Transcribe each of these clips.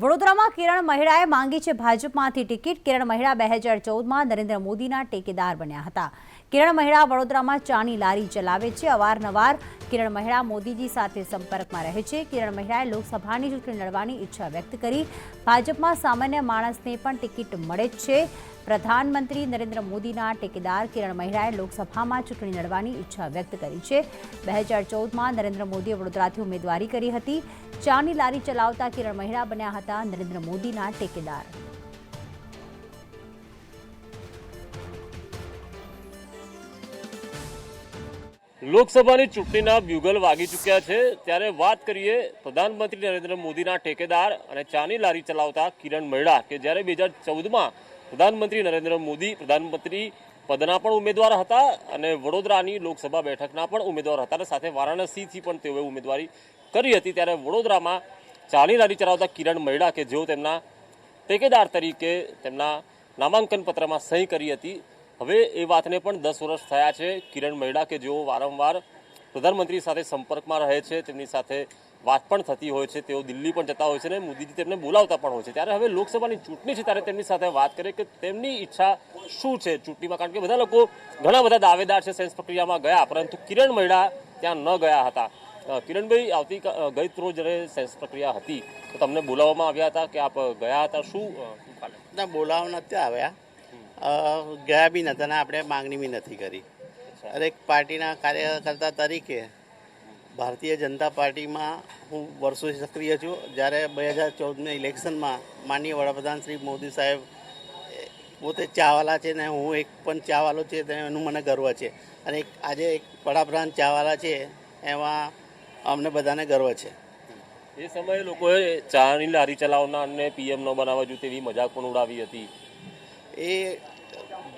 વડોદરામાં કિરણ મહેરાએ માંગી છે ભાજપમાંથી ટિકિટ. કિરણ મહેરા બે હજાર ચૌદમાં નરેન્દ્ર મોદીના ટેકેદાર બન્યા હતા. કિરણ મહેરા વડોદરામાં ચાની લારી ચલાવે છે. અવારનવાર કિરણ મહેરા મોદીજી સાથે સંપર્કમાં રહે છે. કિરણ મહેરાએ લોકસભાની ચૂંટણી લડવાની ઈચ્છા વ્યક્ત કરી. ભાજપમાં સામાન્ય માણસને પણ ટિકિટ મળે જ છે. પ્રધાનમંત્રી નરેન્દ્ર મોદીના ટેકેદાર કિરણ મહેરાએ લોકસભામાં ચૂંટણી લડવાની ઈચ્છા વ્યક્ત કરી છે. બે હજાર ચૌદમાં નરેન્દ્ર મોદીએ વડોદરાથી ઉમેદવારી કરી હતી. ચાની લારી ચલાવતા કિરણ મહેરા બન્યા હતા નરેન્દ્ર મોદીના ટેકેદાર. લોકસભાની ચૂંટણીના બ્યુગલ વાગી ચૂક્યા છે. ત્યારે વાત કરીએ પ્રધાનમંત્રી નરેન્દ્ર મોદીના ઠેકેદાર અને ચાની લારી ચલાવતા કિરણ મહેડા કે જ્યારે બે હજાર ચૌદમાં પ્રધાનમંત્રી નરેન્દ્ર મોદી પ્રધાનમંત્રી પદના પણ ઉમેદવાર હતા અને વડોદરાની લોકસભા બેઠકના પણ ઉમેદવાર હતા અને સાથે વારાણસીથી પણ તેઓએ ઉમેદવારી કરી હતી. ત્યારે વડોદરામાં ચાની લારી ચલાવતા કિરણ મહિડા કે જેઓ તેમના ટેકેદાર તરીકે તેમના નામાંકન પત્રમાં સહી કરી હતી. હવે એ વાતને પણ દસ વર્ષ થયા છે. કિરણ મહિડા કે જેઓ વારંવાર પ્રધાનમંત્રી સાથે સંપર્કમાં રહે છે, તેમની સાથે વાત પણ થતી હોય છે તેઓ દિલ્હી પણ જતા હોય છે અને મોદીજી તેમને બોલાવતા પણ હોય છે. ત્યારે હવે લોકસભાની ચૂંટણી છે ત્યારે તેમની સાથે વાત કરીએ કે તેમની ઈચ્છા શું છે ચૂંટણીમાં? કારણ કે બધા લોકો ઘણા બધા દાવેદાર છે સેન્સ પ્રક્રિયામાં ગયા પરંતુ કિરણ મહેડા ત્યાં ન ગયા હતા. કિરણભાઈ આવતી ગઈ રોજ જ્યારે સેન્સ પ્રક્રિયા હતી તો તમને બોલાવવામાં આવ્યા હતા કે આપ ગયા હતા? શું ના બોલાવવા નથી આવ્યા. ગયા બી નતા ને આપણે માંગણી બી નથી કરી. દરેક પાર્ટીના કાર્યકર્તા તરીકે ભારતીય જનતા પાર્ટીમાં હું વર્ષોથી સક્રિય છું. જ્યારે બે હજાર ચૌદના ઇલેક્શનમાં માનનીય વડાપ્રધાન શ્રી મોદી સાહેબ પોતે ચાવાલા છે ને હું એક પણ ચાવાલો છે એનું મને ગર્વ છે. અને એક આજે એક વડાપ્રધાન ચાવાલા છે એમાં અમને બધાને ગર્વ છે. એ સમયે લોકોએ ચાની લારી ચલાવનારને પીએમ ન બનાવવા જોઈએ તેવી મજાક પણ ઉડાવી હતી. એ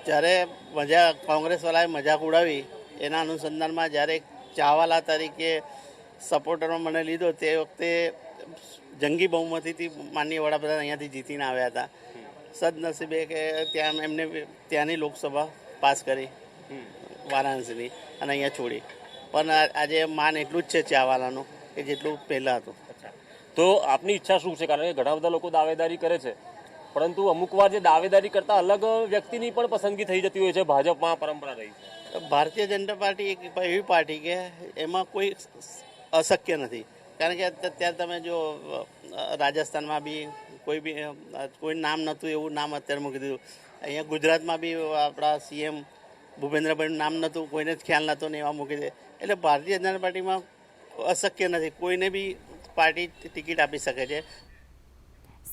જ્યારે મજા કોંગ્રેસવાળાએ મજાક ઉડાવી એના અનુસંધાનમાં જ્યારે ચાવાલા તરીકે સપોર્ટરમાં મને લીધો. તે વખતે જંગી બહુમતીથી માનનીય વડાપ્રધાન અહીંયાથી જીતીને આવ્યા હતા. સદનસીબે કે ત્યાં એમને ત્યાંની લોકસભા પાસ કરી વારાણસીની અને અહીંયા છોડી. પણ આજે માન એટલું જ છે ચાવાલાનું કે જેટલું પહેલાં હતું. તો આપની ઈચ્છા શું છે? કારણ કે ઘણા બધા લોકો દાવેદારી કરે છે. પરંતુ અમુક વાર જે દાવેદારી કરતા અલગ વ્યક્તિની પણ પસંદગી થઈ જતી હોય છે. ભાજપમાં પરંપરા રહી છે. ભારતીય જનતા પાર્ટી એક એવી પાર્ટી કે એમાં કોઈ અશક્ય નથી. કારણ કે અત્યારે તમે જો રાજસ્થાનમાં બી કોઈ બી કોઈ નામ નહોતું, એવું નામ અત્યારે મૂકી દીધું. અહીંયા ગુજરાતમાં બી આપણા સીએમ ભૂપેન્દ્રભાઈનું નામ નહોતું, કોઈને જ ખ્યાલ નહોતો ને એવા મૂકી દે. એટલે ભારતીય જનતા પાર્ટીમાં અશક્ય નથી. કોઈને બી પાર્ટી ટિકિટ આપી શકે છે.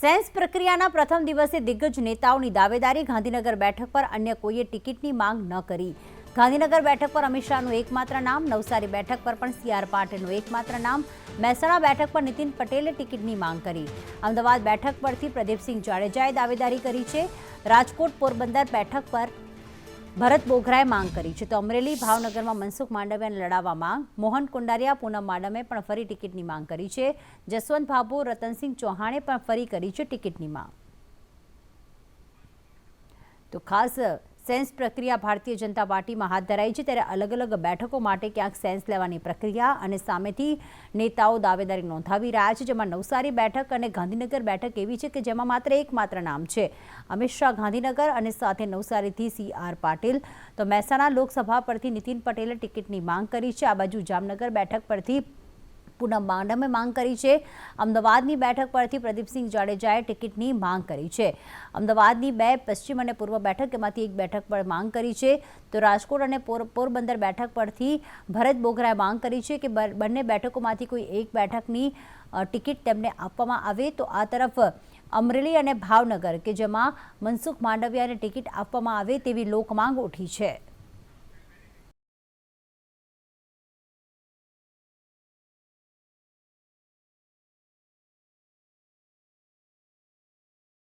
સેન્સ પ્રક્રિયાના પ્રથમ દિવસે દિગ્ગજ નેતાઓની દાવેદારી, ગાંધીનગર બેઠક પર અન્ય કોઈએ ટિકિટની માંગ ન કરી. ગાંધીનગર બેઠક પર અમિત શાહનું એકમાત્ર નામ, નવસારી બેઠક પર પણ સી આર પાટીલનું એકમાત્ર નામ, મહેસાણા બેઠક પર નીતિન પટેલે ટિકિટની માંગ કરી. અમદાવાદ બેઠક પરથી પ્રદીપસિંહ જાડેજાએ દાવેદારી કરી છે. રાજકોટ પોરબંદર બેઠક પર ભરત બોઘરાએ માંગ કરી છે. તો અમરેલી ભાવનગરમાં મનસુખ માંડવિયાને લડાવવા માંગ. મોહન કુંડારિયા પૂનમ માડમે પણ ફરી ટિકિટની માંગ કરી છે. જસવંત ભાભુ રતનસિંહ ચૌહાણે પણ ફરી કરી છે ટિકિટની માંગ. તો ખાસ સેન્સ પ્રક્રિયા ભારતીય જનતા પાર્ટીમાં હાથ ધરાઈ છે ત્યારે અલગ અલગ બેઠકો માટે ક્યાંક સેન્સ લેવાની પ્રક્રિયા અને સામેથી નેતાઓ દાવેદારી નોંધાવી રહ્યા છે, જેમાં નવસારી બેઠક અને ગાંધીનગર બેઠક એવી છે કે જેમાં માત્ર એકમાત્ર નામ છે. અમિત શાહ ગાંધીનગર અને સાથે નવસારીથી સી. આર. પાટીલ. તો મહેસાણા લોકસભા પરથી નીતિન પટેલે ટિકિટની માંગ કરી છે. આ બાજુ જામનગર બેઠક પરથી પૂનમ માંડમે માંગ કરી છે. અમદાવાદની બેઠક પરથી પ્રદીપસિંહ જાડેજાએ ટિકિટની માંગ કરી છે. અમદાવાદની બે પશ્ચિમ અને પૂર્વ બેઠક એમાંથી એક બેઠક પર માંગ કરી છે. તો રાજકોટ અને પોર- પોરબંદર બેઠક પરથી ભરત બોગરાએ માંગ કરી છે કે બંને બેઠકોમાંથી કોઈ એક બેઠકની ટિકિટ તેમને આપવામાં આવે. તો આ તરફ અમરેલી અને ભાવનગર કે જેમાં મનસુખ માંડવિયાને ટિકિટ આપવામાં આવે તેવી લોકમાંગ ઉઠી છે.